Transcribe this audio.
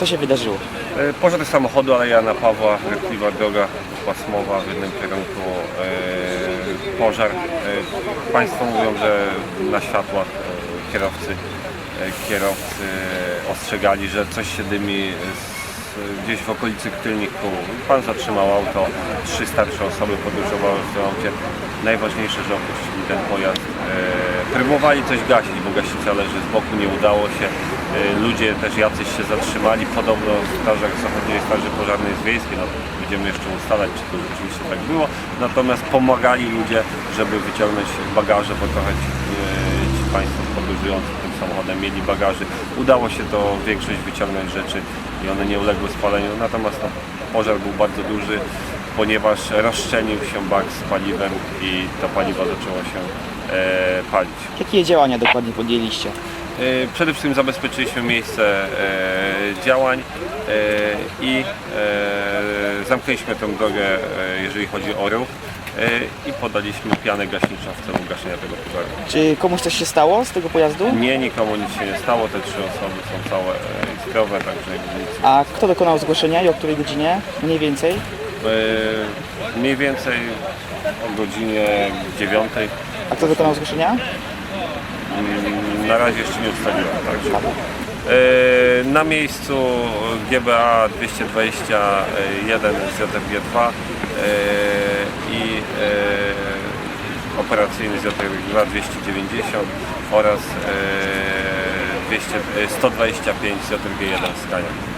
Co się wydarzyło? E, Pożar samochodu, ale Jana Pawła, wykliwa droga pasmowa w jednym kierunku. e, Pożar. E, Państwo mówią, że na światłach e, kierowcy, e, kierowcy ostrzegali, że coś się dymi z, gdzieś w okolicy kół. Pan zatrzymał auto, trzy starsze osoby podróżowały w tym aucie. Najważniejsze, że opuścili ten pojazd. E, Próbowali coś gasić, bo gaśnica leży z boku, nie udało się. E, Ludzie też jacyś się zatrzymali, podobno w strażach zachodniej Straży Pożarnej z Wiejskiej, no, będziemy jeszcze ustalać, czy to rzeczywiście tak było. Natomiast pomagali ludzie, żeby wyciągnąć bagaże, bo trochę ci, e, ci Państwo podróżujący tym samochodem mieli bagaży. Udało się to większość wyciągnąć rzeczy i one nie uległy spaleniu. Natomiast no, pożar był bardzo duży, ponieważ rozszczelnił się bak z paliwem i to paliwo zaczęło się e, palić. Jakie działania dokładnie podjęliście? E, Przede wszystkim zabezpieczyliśmy miejsce e, działań e, i zamknęliśmy tę drogę, jeżeli chodzi o ruch i podaliśmy pianę gaśniczą w celu gaszenia tego pożaru. Czy komuś coś się stało z tego pojazdu? Nie, nikomu nic się nie stało, te trzy osoby są całe i zdrowe, także nic. A kto dokonał zgłoszenia i o której godzinie? Mniej więcej? Mniej więcej o godzinie 9. A kto dokonał zgłoszenia? Na razie jeszcze nie ustaliłem, także. Na miejscu GBA 221 ZFG2 e, i e, operacyjny ZFG2 290 oraz e, 200, e, 125 ZFG1 Skania.